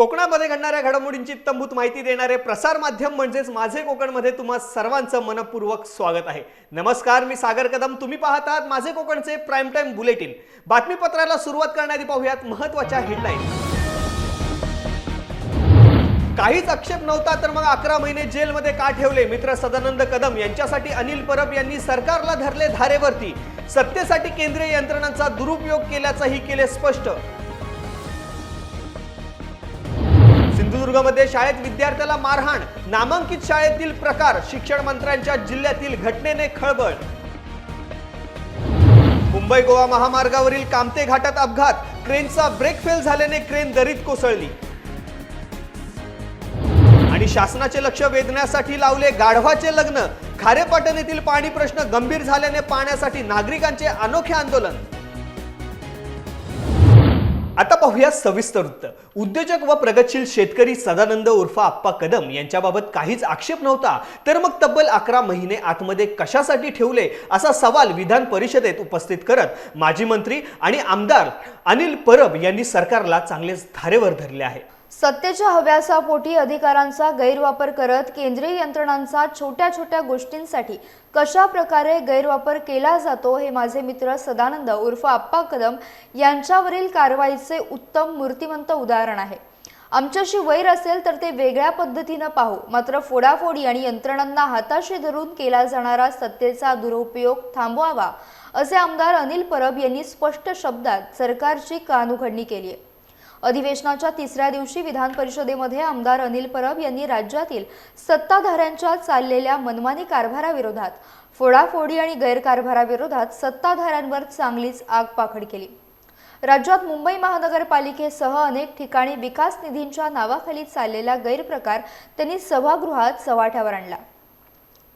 कोकणामध्ये घडणाऱ्या घडामोडींची तंबूत माहिती देणारे प्रसार माध्यम म्हणजेच माझे कोकणमध्ये तुम्हा सर्वांचं मनपूर्वक स्वागत आहे. नमस्कार मी सागर कदम. तुम्ही पाहतात माझे कोकणचे प्राईम टाईम बुलेटिन बातमीपत्राला सुरुवात करण्याआधी पाहूयात महत्त्वाच्या हेडलाईन काहीच आक्षेप नव्हता तर मग अकरा महिने जेलमध्ये का ठेवले? मित्र सदानंद कदम यांच्यासाठी अनिल परब यांनी सरकारला धरले धारेवरती. सत्तेसाठी केंद्रीय यंत्रणांचा दुरुपयोग केल्याचंही केले स्पष्ट. सिंधुदुर्गमध्ये शाळेत विद्यार्थ्याला मारहाण. नामांकित शाळेतील प्रकार शिक्षण मंत्र्यांच्या जिल्ह्यातील घटनेने खळबळ. मुंबई गोवा महामार्गावरील कामते घाटात अपघात. क्रेनचा ब्रेक फेल झाल्याने क्रेन दरीत कोसळली. आणि शासनाचे लक्ष वेधण्यासाठी लावले गाढवाचे लग्न. खारेपाटण येथील पाणी प्रश्न गंभीर झाल्याने पाण्यासाठी नागरिकांचे अनोखे आंदोलन. आता पाहूया सविस्तर वृत्त उद्योजक व प्रगतशील शेतकरी सदानंद उर्फ आप्पा कदम यांच्याबाबत काहीच आक्षेप नव्हता. तर मग तब्बल अकरा महिने आतमध्ये कशासाठी ठेवले असा सवाल विधान परिषदेत उपस्थित करत माजी मंत्री आणि आमदार अनिल परब यांनी सरकारला चांगलेच धारेवर धरले आहे. सत्तेच्या हव्यासापोटी अधिकारांचा गैरवापर करत केंद्रीय यंत्रणांचा छोट्या छोट्या गोष्टींसाठी कशा प्रकारे गैरवापर केला जातो हे माझे मित्र सदानंद उर्फ आप्पा कदम यांच्यावरील कारवाईचे उत्तम मूर्तिमंत उदाहरण आहे. आमच्याशी वैर असेल तर ते वेगळ्या पद्धतीनं पाहू. मात्र फोडाफोडी आणि यंत्रणांना हाताशी धरून केला जाणारा सत्तेचा दुरुपयोग थांबवावा असे आमदार अनिल परब यांनी स्पष्ट शब्दात सरकारची कानउघडणी केली आहे. अधिवेशनाच्या तिसऱ्या दिवशी विधान परिषदेमध्ये आमदार अनिल परब यांनी राज्यातील सत्ताधाऱ्यांच्या चाललेल्या मनमानी कारभाराविरोधात फोडाफोडी आणि गैरकारभाराविरोधात सत्ताधाऱ्यांवर चांगलीच आगपाखड केली. राज्यात मुंबई महानगरपालिकेसह अनेक ठिकाणी विकास निधींच्या नावाखाली चाललेला गैरप्रकार त्यांनी सभागृहात चव्हाट्यावर आणला.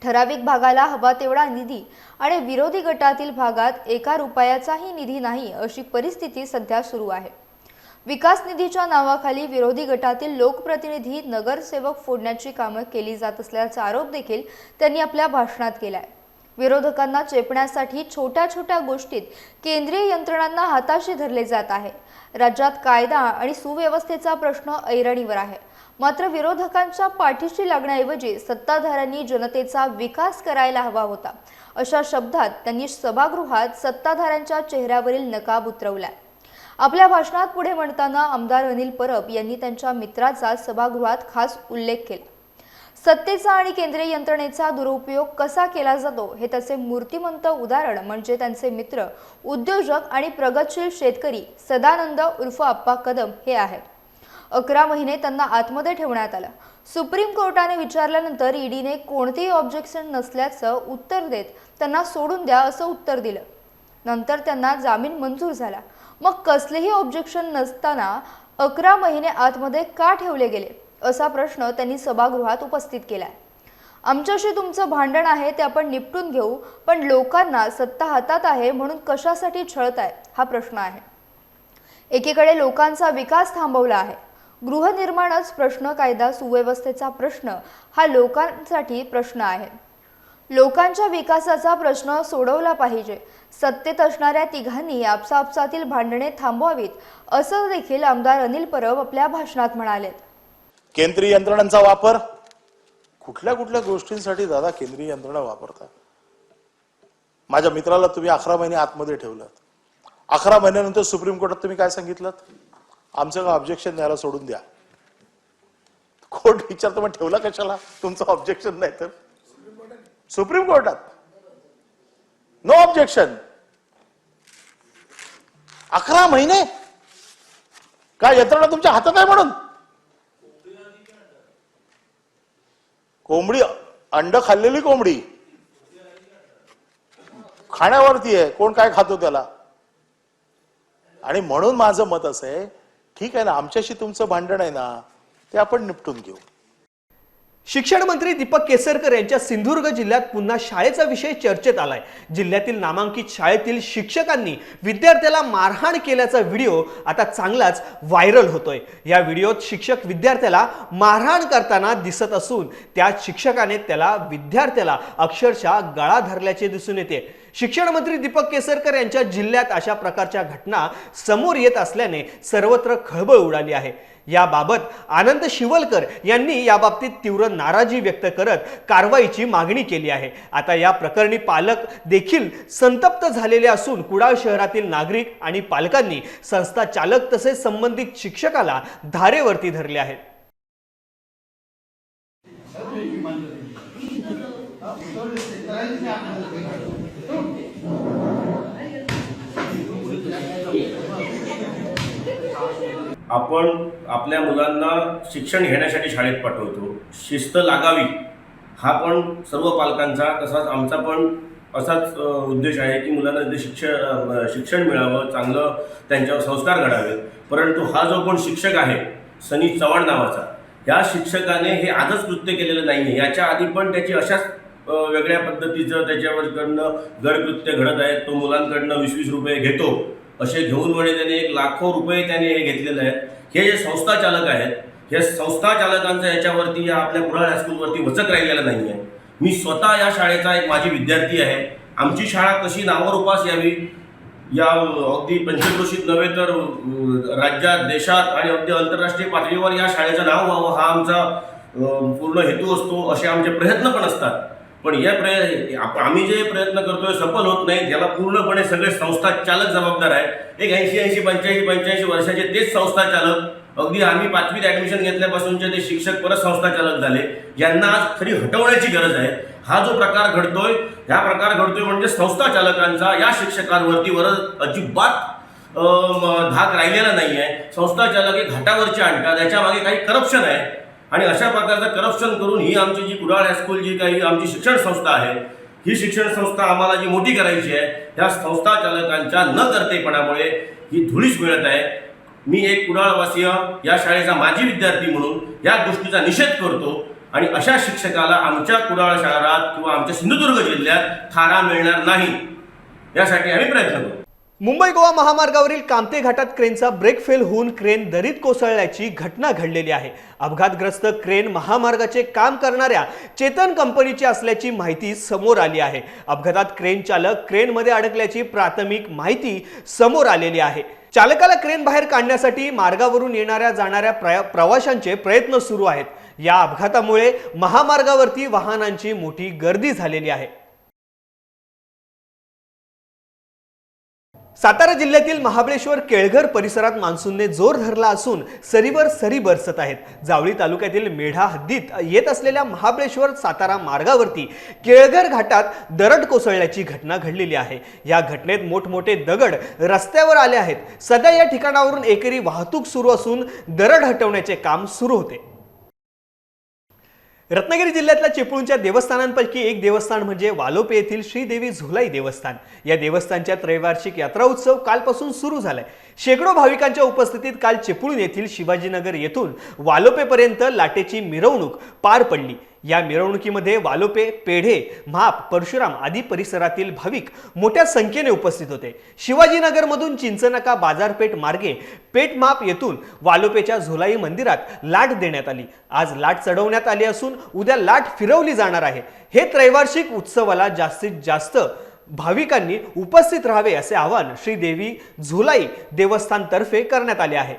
ठराविक भागाला हवा तेवढा निधी आणि विरोधी गटातील भागात एका रुपयाचाही निधी नाही अशी परिस्थिती सध्या सुरू आहे. विकास निधीच्या नावाखाली विरोधी गटातील लोकप्रतिनिधी नगरसेवक फोडण्याची कामं केली जात असल्याचा आरोप देखील त्यांनी आपल्या भाषणात केलाय. विरोधकांना चेपण्यासाठी छोट्या छोट्या गोष्टीत केंद्रीय यंत्रणांना हाताशी धरले जात आहे. राज्यात कायदा आणि सुव्यवस्थेचा प्रश्न ऐरणीवर आहे. मात्र विरोधकांच्या पाठीशी लागण्याऐवजी सत्ताधाऱ्यांनी जनतेचा विकास करायला हवा होता. अशा शब्दात त्यांनी सभागृहात सत्ताधाऱ्यांच्या चेहऱ्यावरील नकाब उतरवलाय. आपल्या भाषणात पुढे म्हणताना आमदार अनिल परब यांनी त्यांच्या मित्राचा सभागृहात खास उल्लेख केला. सत्तेचा आणि केंद्रीय यंत्रणेचा दुरुपयोग कसा केला जातो हे त्याचे मूर्तिमंत उदाहरण म्हणजे त्यांचे मित्र उद्योजक आणि प्रगतशील शेतकरी सदानंद उर्फ आप्पा कदम हे आहे अकरा महिने त्यांना आतमध्ये ठेवण्यात आलं. सुप्रीम कोर्टाने विचारल्यानंतर ईडीने कोणतेही ऑब्जेक्शन नसल्याचं उत्तर देत त्यांना सोडून द्या असं उत्तर दिलं. नंतर त्यांना जामीन मंजूर झाला. मग कसलेही ऑब्जेक्शन नसताना अकरा महिने आतमध्ये का ठेवले गेले? असा प्रश्न त्यांनी सभागृहात उपस्थित केला. आमच्याशी तुमचं भांडण आहे ते आपण निपटून घेऊ पण लोकांना सत्ता हातात आहे म्हणून कशासाठी छळत आहे? हा प्रश्न आहे. एकीकडे लोकांचा विकास थांबवला आहे. गृहनिर्माणच प्रश्न कायदा सुव्यवस्थेचा प्रश्न हा लोकांसाठी प्रश्न आहे. लोकांच्या विकासाचा प्रश्न सोडवला पाहिजे. सत्तेत असणाऱ्या तिघांनी आपसापसातील भांडणे थांबवावीत असं देखील आमदार अनिल परब आपल्या भाषणात म्हणाले केंद्रीय यंत्रणांचा वापर? कुठल्या कुठल्या गोष्टींसाठी दादा केंद्रीय यंत्रणा वापरतात? माझ्या मित्राला तुम्ही अकरा महिने आतमध्ये ठेवलं. अकरा महिन्यानंतर सुप्रीम कोर्टात तुम्ही काय सांगितलं? आमचं ऑब्जेक्शन द्यायला सोडून द्या. कोर्ट विचारतो मग ठेवला कशाला? तुमचं ऑब्जेक्शन नाही तर? सुप्रीम कोर्टात. नो ऑब्जेक्शन अकरा महिने? काय यंत्रणा तुमच्या हातात आहे म्हणून? कोंबडी अंड खाल्लेली कोंबडी. खाण्यावरती आहे. कोण काय खातो त्याला? आणि म्हणून माझं मत असं आहे ठीक आहे ना आमच्याशी तुमचं भांडण आहे ना ते आपण निपटून घेऊ. शिक्षण मंत्री दीपक केसरकर यांच्या सिंधुदुर्ग जिल्ह्यात पुन्हा शाळेचा विषय चर्चेत आलाय. जिल्ह्यातील नामांकित शाळेतील शिक्षकांनी विद्यार्थ्याला मारहाण केल्याचा व्हिडिओ आता चांगलाच व्हायरल होतोय. या व्हिडिओत शिक्षक विद्यार्थ्याला मारहाण करताना दिसत असून त्या शिक्षकाने त्याला विद्यार्थ्याला अक्षरशः गळा धरल्याचे दिसून येते. शिक्षण मंत्री दीपक केसरकर यांच्या जिल्ह्यात अशा प्रकारच्या घटना समोर येत असल्याने सर्वत्र खळबळ उडाली आहे. याबाबत आनंद शिवलकर यांनी याबाबतीत तीव्र नाराजी व्यक्त करत कारवाईची मागणी केली आहे. आता या प्रकरणी पालक देखील संतप्त झालेले असून कुडाळ शहरातील नागरिक आणि पालकांनी संस्था चालक तसेच संबंधित शिक्षकाला धारेवरती धरले आहेत. आपण आपल्या मुलांना शिक्षण घेण्यासाठी शाळेत पाठवतो. शिस्त लागावी. हा पण सर्व पालकांचा तसाच आमचा पण असाच उद्देश आहे की मुलांना जे शिक्षण शिक्षण मिळावं चांगलं त्यांच्यावर संस्कार घडावेत परंतु हा जो कोण शिक्षक आहे सनी चव्हाण नावाचा या शिक्षकाने हे आजच कृत्य केलेलं नाही आहे याच्या आधी पण त्याची अशाच वेगळ्या पद्धतीचं त्याच्यावरकडनं गडकृत्य घडत आहेत. तो मुलांकडनं वीस वीस रुपये घेतो. असे घेऊन म्हणे त्याने एक लाखो रुपये त्याने हे घेतलेले आहेत. हे जे संस्था चालक आहेत हे संस्था चालकांचा याच्यावरती या आपल्या कुडाळ हायस्कूलवरती वचक राहिलेला नाही आहे मी स्वतः या शाळेचा एक माझी विद्यार्थी आहे. आमची शाळा कशी नावारूपास यावी? या अगदी पंचक्रोशीत नव्हे तर राज्यात देशात आणि अगदी आंतरराष्ट्रीय पातळीवर या शाळेचं नाव व्हावं हा आमचा पूर्ण हेतू असतो असे आमचे प्रयत्न पण असतात. पण या प्रय आप- आम्ही जे प्रयत्न करतोय सफल होत नाही. ज्याला पूर्णपणे सगळे संस्था चालक जबाबदार आहेत. एक ऐंशी ऐंशी पंच्याऐंशी पंच्याऐंशी वर्षाचे तेच संस्था चालक. अगदी आम्ही पाचवीत ऍडमिशन घेतल्यापासूनचे ते शिक्षक परत संस्था चालक झाले. यांना आज खरी हटवण्याची गरज आहे. हा जो प्रकार घडतोय हा प्रकार घडतोय म्हणजे संस्था चालकांचा या शिक्षकांवरती वर अजिबात धाक राहिलेला नाही आहे संस्था चालक हे घाटावरचे आणतात याच्यामागे काही करप्शन आहे. आणि अशा प्रकारचं करप्शन करून ही आमची जी कुडाळ हायस्कूल जी काही आमची शिक्षण संस्था आहे ही शिक्षण संस्था आम्हाला जी मोठी करायची आहे त्या संस्था चालकांच्या न करतेपणामुळे ही धुळीस मिळत आहे. मी एक कुडाळवासीय या शाळेचा माजी विद्यार्थी म्हणून या गोष्टीचा निषेध करतो आणि अशा शिक्षकाला आमच्या कुडाळ शहरात किंवा आमच्या सिंधुदुर्ग जिल्ह्यात थारा मिळणार नाही यासाठी आम्ही प्रयत्न करू मुंबई गोवा महामार्गावरील कामते घाटात क्रेनचा ब्रेक फेल होऊन क्रेन दरीत कोसळल्याची घटना घडलेली आहे. अपघातग्रस्त क्रेन महामार्गाचे काम करणाऱ्या चेतन कंपनीची असल्याची माहिती समोर आली आहे. अपघातात क्रेन चालक क्रेनमध्ये अडकल्याची प्राथमिक माहिती समोर आलेली आहे. चालकाला क्रेन बाहेर काढण्यासाठी मार्गावरून येणाऱ्या जाणाऱ्या प्रवाशांचे प्रयत्न सुरू आहेत. या अपघातामुळे महामार्गावरती वाहनांची मोठी गर्दी झालेली आहे. सातारा जिल्ह्यातील महाबळेश्वर केळघर परिसरात मान्सूनने जोर धरला असून सरीवर सरी बरसत आहेत. जावळी तालुक्यातील मेढा हद्दीत येत असलेल्या महाबळेश्वर सातारा मार्गावरती केळघर घाटात दरड कोसळल्याची घटना घडलेली आहे. या घटनेत मोठमोठे दगड रस्त्यावर आले आहेत. सध्या या ठिकाणावरून एकेरी वाहतूक सुरू असून दरड हटवण्याचे काम सुरू होते. रत्नागिरी जिल्ह्यातल्या चिपळूणच्या देवस्थानांपैकी एक देवस्थान म्हणजे वालोपे येथील श्रीदेवी झुलाई देवस्थान. या देवस्थानच्या त्रैवार्षिक यात्रा उत्सव कालपासून सुरू झालाय. शेकडो भाविकांच्या उपस्थितीत काल चिपळूण येथील शिवाजीनगर येथून वालोपेपर्यंत लाटेची मिरवणूक पार पडली. या मिरवणुकीमध्ये वालोपे पेढे म्हाप परशुराम आदी परिसरातील भाविक मोठ्या संख्येने उपस्थित होते. शिवाजीनगरमधून चिंचनाका बाजारपेठ मार्गे पेठ माप येथून वालोपेच्या झोलाई मंदिरात लाट देण्यात आली. आज लाट चढवण्यात आली असून उद्या लाट फिरवली जाणार आहे. हे त्रैवार्षिक उत्सवाला जास्तीत जास्त भाविकांनी उपस्थित राहावे असे आवाहन श्रीदेवी झुलाई देवस्थानतर्फे करण्यात आले आहे.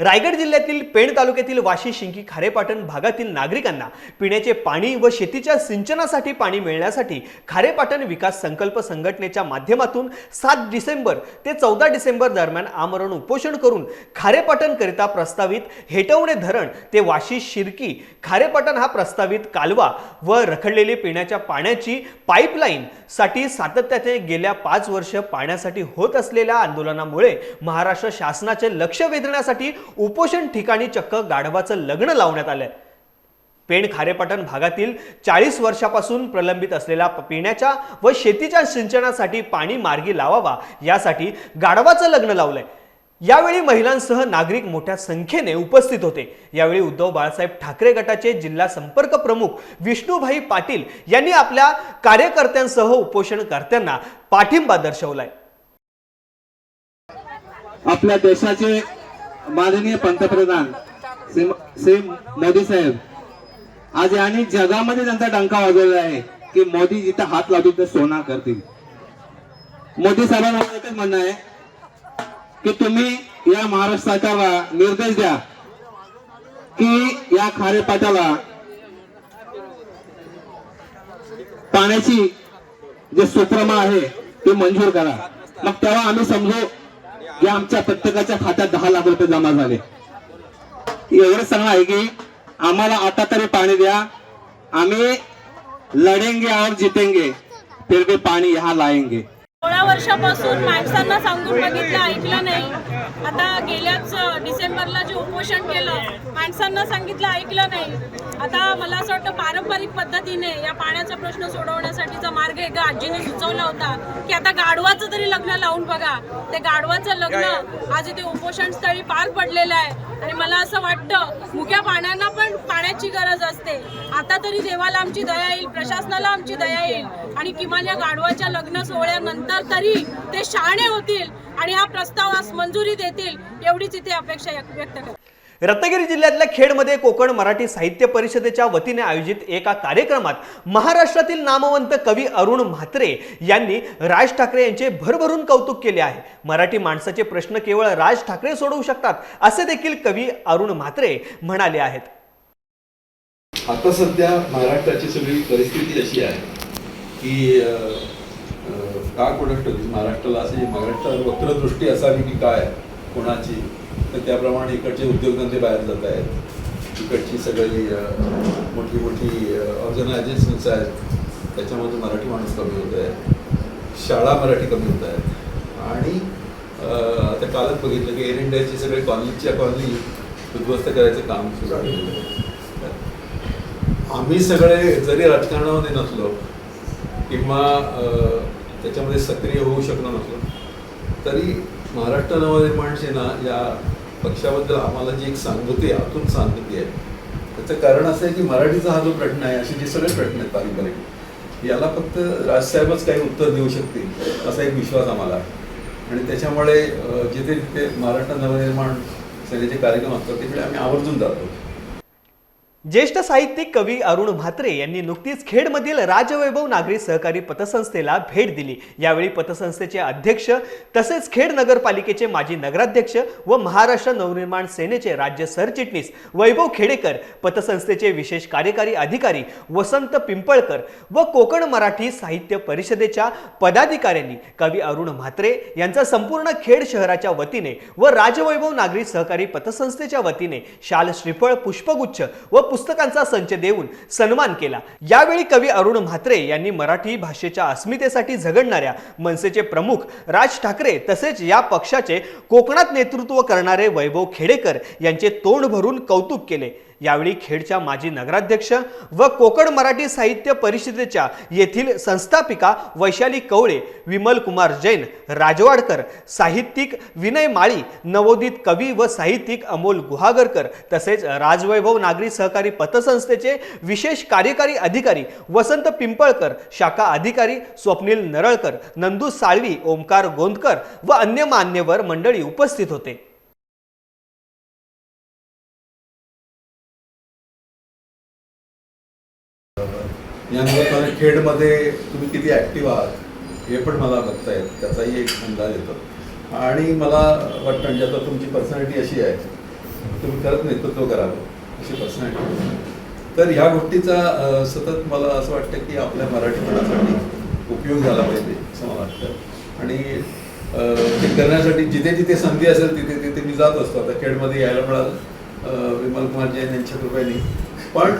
रायगड जिल्ह्यातील पेण तालुक्यातील वाशी शिंकी खारेपाटण भागातील नागरिकांना पिण्याचे पाणी व शेतीच्या सिंचनासाठी पाणी मिळण्यासाठी खारेपाटण विकास संकल्प संघटनेच्या माध्यमातून सात डिसेंबर ते चौदा डिसेंबर दरम्यान आमरण उपोषण करून खारेपाटणकरिता प्रस्तावित हेटवणे धरण ते वाशी शिरकी खारेपाटण हा प्रस्तावित कालवा व रखडलेली पिण्याच्या पाण्याची पाईपलाईन साठी सातत्याने गेल्या पाच वर्ष पाण्यासाठी होत असलेल्या आंदोलनामुळे महाराष्ट्र शासनाचे लक्ष वेधण्यासाठी उपोषण ठिकाणी चक्क गाढवाचं लग्न लावण्यात आलंय. पेण खारेपाटण भागातील चाळीस वर्षापासून प्रलंबित असलेल्या पिण्याच्या व शेतीच्या सिंचनासाठी पाणी मार्गी लावावा यासाठी गाढवाचं लग्न लावलंय. यावेळी महिलांसह नागरिक मोठ्या संख्येने उपस्थित होते. यावेळी उद्धव बाळासाहेब ठाकरे गटाचे जिल्हा संपर्क प्रमुख विष्णुभाई पाटील यांनी आपल्या कार्यकर्त्यांसह उपोषणकर्त्यांना पाठिंबा दर्शवलाय. आपल्या देशाचे माननीय पंतप्रधान श्री मोदी साहेब आज यांनी जगामध्ये त्यांचा डंका वाजवलेला आहे की मोदी जिथं हात लावतील तर सोना करतील. मोदी साहेबांना मला एकच म्हणणं आहे की तुम्ही या महाराष्ट्र सरकारला निर्देश द्या की या खारेपाटाला पाण्याची जे सुप्रमा आहे ते मंजूर करा. मग तेव्हा आम्ही समजू या आमच्या प्रत्येकाच्या खात्यात दहा लाख रुपये जमा झाले. एवढं सांगणं आहे की आम्हाला आता तरी पाणी द्या. आम्ही लढेंगे और जितेंगे फिर भी पाणी यहाँ लाएंगे. सोळा वर्षापासून माणसांना सांगून बघितलं ऐकलं नाही. आता गेल्याच डिसेंबरला जे उपोषण केलं माणसांना सांगितलं ऐकलं नाही. आता मला असं वाटतं पारंपरिक पद्धतीने या पाण्याचा प्रश्न सोडवण्यासाठीचा मार्ग एका आजीने सुचवला होता की आता गाढवाचं तरी लग्न लावून बघा. ते गाढवाचं लग्न आज इथे उपोषण स्थळी पार पडलेलं आहे. आणि मला असं वाटतं मुक्या पाण्याला पण पाण्याची गरज असते. आता तरी देवाला आमची दया येईल प्रशासनाला आमची दया येईल. आणि किमान या गाढवाच्या लग्न सोहळ्यानंतर तरी ते शहाणे होतील आणि हा प्रस्तावास मंजुरी देतील एवढीच इथे अपेक्षा व्यक्त करते. रत्नागिरी जिल्ह्यातल्या खेडमध्ये कोकण मराठी साहित्य परिषदेच्या वतीने आयोजित एका कार्यक्रमात महाराष्ट्रातील नामवंत कवी अरुण म्हात्रे यांनी राज ठाकरे यांचे भरभरून कौतुक केले आहे. मराठी माणसाचे प्रश्न केवळ राज ठाकरे सोडवू शकतात असे देखील कवी अरुण म्हात्रे म्हणाले आहेत. आता सध्या महाराष्ट्राची सगळी परिस्थिती अशी आहे की का कोणास महाराष्ट्राला अशी महाराष्ट्रावर वक्रदृष्टी असावी की काय? कोणाची? तर त्याप्रमाणे इकडचे उद्योगधंदे बाहेर जात आहेत. इकडची सगळी मोठी मोठी ऑर्गनायझेशन्स आहेत. त्याच्यामध्ये मराठी माणूस कमी होत आहे. शाळा मराठी कमी होत आहेत. आणि आता कालच बघितलं की एअर इंडियाची सगळे कॉलनीच्या कॉलनी उद्ध्वस्त करायचं काम सुरू आहे. आम्ही सगळे जरी राजकारणामध्ये नसलो किंवा त्याच्यामध्ये सक्रिय होऊ शकलो नसलो तरी महाराष्ट्र नवनिर्माण सेना या पक्षाबद्दल आम्हाला जी एक सांगती आतून सांगती आहे त्याचं कारण असं आहे की मराठीचा हा जो प्रश्न आहे असे जे सगळे प्रश्न आहेत पारंपरिक याला फक्त राजसाहेबच काही उत्तर देऊ शकतील असा एक विश्वास आम्हाला आहे. आणि त्याच्यामुळे जिथे जिथे महाराष्ट्र नवनिर्माण सेनेचे कार्यक्रम असतात तिकडे आम्ही आवर्जून जातो. ज्येष्ठ साहित्यिक कवी अरुण म्हात्रे यांनी नुकतीच खेडमधील राजवैभव नागरी सहकारी पतसंस्थेला भेट दिली. यावेळी पतसंस्थेचे अध्यक्ष तसेच खेड नगरपालिकेचे माजी नगराध्यक्ष व महाराष्ट्र नवनिर्माण सेनेचे राज्य सरचिटणीस वैभव खेडेकर पतसंस्थेचे विशेष कार्यकारी अधिकारी वसंत पिंपळकर व कोकण मराठी साहित्य परिषदेच्या पदाधिकाऱ्यांनी कवी अरुण म्हात्रे यांचा संपूर्ण खेड शहराच्या वतीने व राजवैभव नागरी सहकारी पतसंस्थेच्या वतीने शाल श्रीफळ पुष्पगुच्छ व पुस्तकांचा संच देऊन सन्मान केला. यावेळी कवी अरुण म्हात्रे यांनी मराठी भाषेच्या अस्मितेसाठी झगडणाऱ्या मनसेचे प्रमुख राज ठाकरे तसेच या पक्षाचे कोकणात नेतृत्व करणारे वैभव खेडेकर यांचे तोंड भरून कौतुक केले. यावेळी खेडच्या माजी नगराध्यक्ष व कोकण मराठी साहित्य परिषदेच्या येथील संस्थापिका वैशाली कवळे विमल कुमार जैन राजवाडकर साहित्यिक विनय माळी नवोदित कवी व साहित्यिक अमोल गुहागरकर तसेच राजवैभव नागरी सहकारी पतसंस्थेचे विशेष कार्यकारी अधिकारी वसंत पिंपळकर शाखा अधिकारी स्वप्नील नरळकर नंदू साळवी ओमकार गोंदकर व अन्य मान्यवर मंडळी उपस्थित होते. या निमित्ताने खेडमध्ये तुम्ही किती ॲक्टिव्ह आहात हे पण मला बघता येत त्याचाही एक अंदाज येतो. आणि मला वाटतं म्हणजे आता तुमची पर्सनॅलिटी अशी आहे. तुम्ही खरंच नेतृत्व करावं अशी पर्सनॅलिटी तर ह्या गोष्टीचा सतत मला असं वाटतं की आपल्या मराठीपणासाठी उपयोग झाला पाहिजे असं मला वाटतं. आणि ते करण्यासाठी जिथे जिथे संधी असेल तिथे तिथे मी जात असतो. आता खेडमध्ये यायला मिळालं विमल कुमार जैन यांच्या कृपेने. पण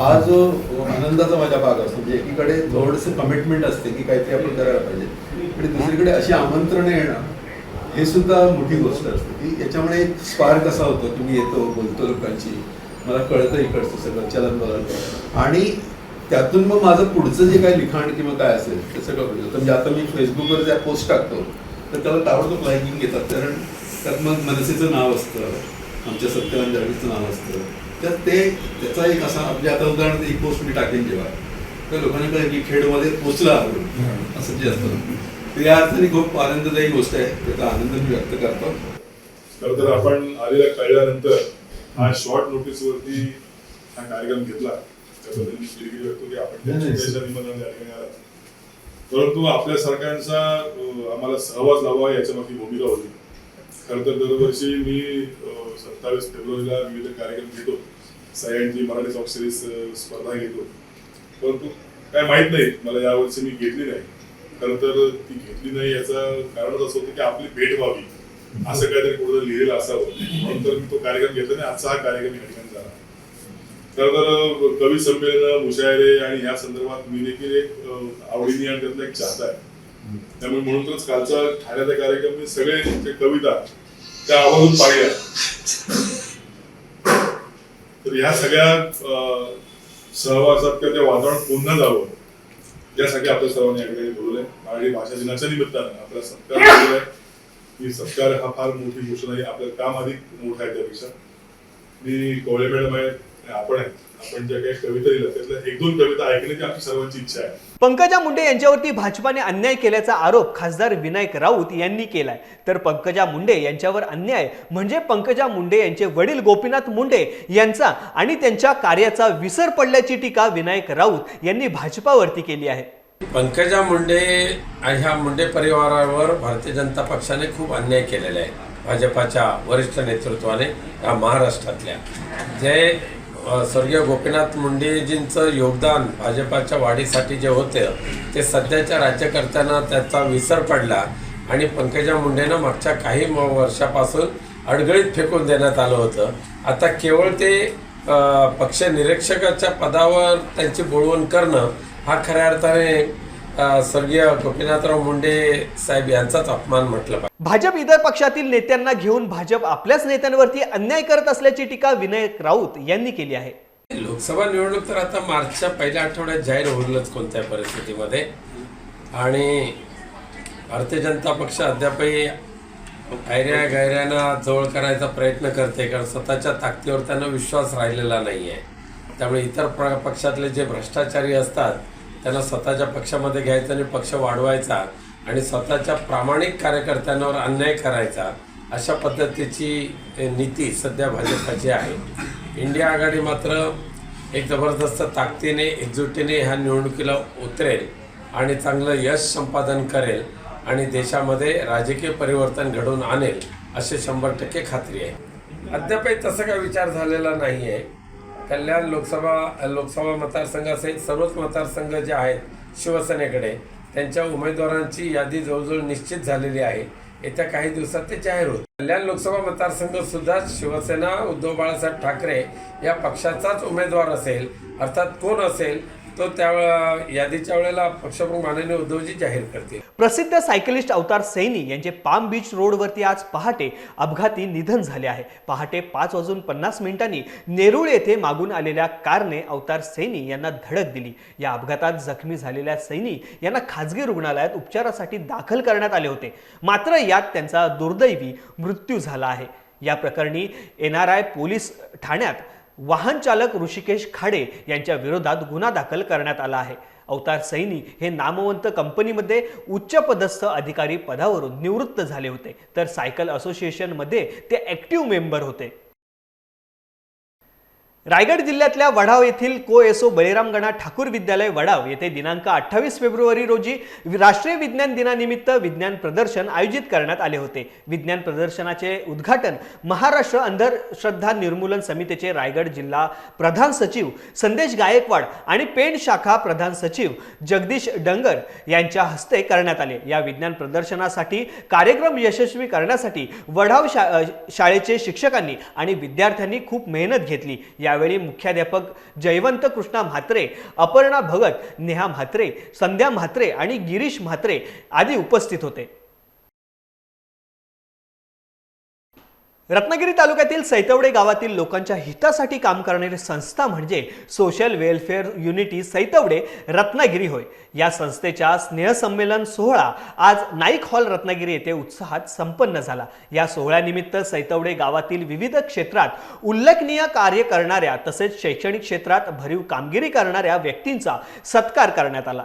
हा जो आनंदाचा माझा भाग असतो म्हणजे एकीकडे थोडंसं कमिटमेंट असते की काहीतरी आपण करायला पाहिजे. आणि दुसरीकडे अशी आमंत्रणं येणं हे सुद्धा मोठी गोष्ट असते. की याच्यामुळे एक स्पार्क असा होतो की मी येतो बोलतो लोकांची मला कळतं इकडचं सगळं चलन बदल. आणि त्यातून मग माझं पुढचं जे काही लिखाण किंवा काय असेल ते सगळं होईल तर म्हणजे आता मी फेसबुकवर ज्या पोस्ट टाकतो तर त्याला ताबडतोब लाईकिंग घेतात. कारण त्यात मग मनसेचं नाव असतं आमच्या सत्यवान जागीचं नाव असतं. तर ते त्याचा एक असा म्हणजे आता उदाहरण एक पोस्ट मी टाकेन जेव्हा. तर लोकांना कळेल की खेडमध्ये पोचला असं जे असतं. तर या अर्थाने खूप आनंददायी गोष्ट आहे. त्याचा आनंद मी व्यक्त करतो. खरं तर आपण आलेल्या कळल्यानंतर हा शॉर्ट नोटीस वरती हा कार्यक्रम घेतला. त्याबद्दल मी दिलगिरी व्यक्त की आपण. परंतु आपल्या सरकारचा आम्हाला सहवास लावा याच्या मागची भूमिका होती. खरं तर दरवर्षी मी सत्तावीस फेब्रुवारीला विविध कार्यक्रम घेतो. सह्यांची मराठी सॉफ्ट सिरीज स्पर्धा घेतो. परंतु काय माहीत नाही मला यावर्षी मी घेतली नाही. खरं तर ती घेतली नाही याचं कारणच असं होतं की आपली भेट व्हावी असं काहीतरी कुठं लिहिलेलं असावं. म्हणून तर मी तो कार्यक्रम घेतला नाही आजचा हा कार्यक्रम या ठिकाणी झाला. खरं तर कवी संमेलन मुशायरे आणि या संदर्भात मी देखील एक आवडीने आणि त्यातला एक चाहता आहे. त्यामुळे म्हणूनच कालचा ठाण्याचा कार्यक्रम मी सगळे कविता त्या आवाजून पाहिल्या तर ह्या सगळ्या सहवासात किंवा त्या वातावरण पुन्हा जावं. यासाठी आपल्या सर्वांनी या बोलवलंय. मराठी भाषा दिनाच्या निमित्तानं आपला सत्कार बोललाय की सत्कार हा फार मोठी गोष्ट नाही आपलं काम अधिक मोठं आहे त्यापेक्षा. मी कोवळे मॅडम आहे आपण आपण ज्या काही कविता दिल्या त्यातल्या एक दोन कविता ऐकण्याची आमची सर्वांची इच्छा आहे. पंकजा मुंडे यांच्यावरती भाजपाने अन्याय केल्याचा आरोप खासदार विनायक राऊत यांनी केलाय. तर पंकजा मुंडे यांच्यावर अन्याय म्हणजे पंकजा मुंडे यांचे वडील गोपीनाथ मुंडे यांचा आणि त्यांच्या कार्याचा विसर पडल्याची टीका विनायक राऊत यांनी भाजपावरती केली आहे. पंकजा मुंडे आणि ह्या मुंडे परिवारावर भारतीय जनता पक्षाने खूप अन्याय केलेला आहे भाजपाच्या वरिष्ठ नेतृत्वाने या महाराष्ट्रातल्या. जे स्वर्गीय गोपीनाथ मुंडेजींचं योगदान भाजपाच्या वाढीसाठी जे होतं ते सध्याच्या राज्यकर्त्यांना त्याचा विसर पडला आणि पंकजा मुंडेनं मागच्या काही म- वर्षापासून अडगळीत फेकून देण्यात आलं होतं. आता केवळ ते पक्ष निरीक्षकाच्या पदावर त्यांची बोलवण करणं हा खऱ्या अर्थाने स्वर्गीय गोपीनाथराव मुंडे साहेब यांचाच अपमान म्हटलं पाहिजे. भाजप इतर पक्षातील नेत्यांना घेऊन भाजप आपल्याच नेत्यांवरती अन्याय करत असल्याची टीका विनायक राऊत यांनी केली आहे. लोकसभा निवडणूक तर आता मार्चच्या पहिल्या आठवड्यात जाहीर होईलच कोणत्या परिस्थितीमध्ये. आणि भारतीय जनता पक्ष अद्यापही गायऱ्या गायऱ्यांना जवळ करायचा प्रयत्न करते कारण स्वतःच्या ताकदीवर त्यांना विश्वास राहिलेला नाही आहे त्यामुळे इतर पक्षातले जे भ्रष्टाचारी असतात त्यांना स्वतःच्या पक्षामध्ये घ्यायचा आणि पक्ष वाढवायचा आणि स्वतःच्या प्रामाणिक कार्यकर्त्यांवर अन्याय करायचा अशा पद्धतीची नीती सध्या भाजपाची आहे. इंडिया आघाडी मात्र एक जबरदस्त ताकदीने एकजुटीने ह्या निवडणुकीला उतरेल आणि चांगलं यश संपादन करेल आणि देशामध्ये राजकीय परिवर्तन घडवून आणेल असे शंभर टक्के खात्री आहे. अद्यापही तसा काही विचार झालेला नाही आहे कल्याण लोकसभा लोकसभा मतदारसंघासहित सर्वच मतदारसंघ जे आहेत शिवसेनेकडे त्यांच्या उमेदवारांची यादी जवळजवळ निश्चित झालेली आहे. येत्या काही दिवसात ते जाहीर होत कल्याण लोकसभा मतदारसंघसुद्धा शिवसेना उद्धव बाळासाहेब ठाकरे या पक्षाचाच उमेदवार असेल अर्थात कोण असेल तो त्या यादीच्या वेळेला पक्षप्रमुख माननीय उद्धवजी जाहीर करतील. प्रसिद्ध सायकलिस्ट अवतार सैनी यांचे पाम बीच रोडवरती आज पहाटे अपघाती निधन झाले आहे. पहाटे पाच वाजून पन्नास मिनिटांनी नेरुळ येथे मागून आलेल्या कारने अवतार सैनी यांना धडक दिली. या अपघातात जखमी झालेल्या सैनी यांना खाजगी रुग्णालयात उपचारासाठी दाखल करण्यात आले होते. मात्र यात त्यांचा दुर्दैवी मृत्यू झाला आहे. या प्रकरणी एन आर आय पोलीस ठाण्यात वाहन चालक ऋषिकेश खाडे यांच्या विरोधात गुन्हा दाखल करण्यात आला आहे. अवतार सैनी हे नामवंत कंपनीमध्ये उच्च पदस्थ अधिकारी पदावरून निवृत्त झाले होते. तर सायकल असोसिएशनमध्ये ते ॲक्टिव्ह मेंबर होते. रायगड जिल्ह्यातल्या वडाव येथील को एसो बळीराम गणा ठाकूर विद्यालय वडाव येथे दिनांक अठ्ठावीस फेब्रुवारी रोजी राष्ट्रीय विज्ञान दिनानिमित्त विज्ञान प्रदर्शन आयोजित करण्यात आले होते. विज्ञान प्रदर्शनाचे उद्घाटन महाराष्ट्र अंधश्रद्धा निर्मूलन समितीचे रायगड जिल्हा प्रधान सचिव संदेश गायकवाड आणि पेण शाखा प्रधान सचिव जगदीश डंगर यांच्या हस्ते करण्यात आले. या विज्ञान प्रदर्शनासाठी कार्यक्रम यशस्वी करण्यासाठी वढाव शा शाळेचे शिक्षकांनी आणि विद्यार्थ्यांनी खूप मेहनत घेतली. यावेळी मुख्याध्यापक जयवंत कृष्णा म्हात्रे अपर्णा भगत नेहा म्हात्रे संध्या म्हात्रे आणि गिरीश म्हात्रे आदी उपस्थित होते. रत्नागिरी तालुक्यातील सैतवडे गावातील लोकांच्या हितासाठी काम करणारी संस्था म्हणजे social welfare unity Saitavade Ratnagiri होय. या संस्थेच्या स्नेहसंमेलन सोहळा आज नाईक हॉल रत्नागिरी येथे उत्साहात संपन्न झाला. या सोहळ्यानिमित्त सैतवडे गावातील विविध क्षेत्रात उल्लेखनीय कार्य करणाऱ्या तसेच शैक्षणिक क्षेत्रात भरीव कामगिरी करणाऱ्या व्यक्तींचा सत्कार करण्यात आला.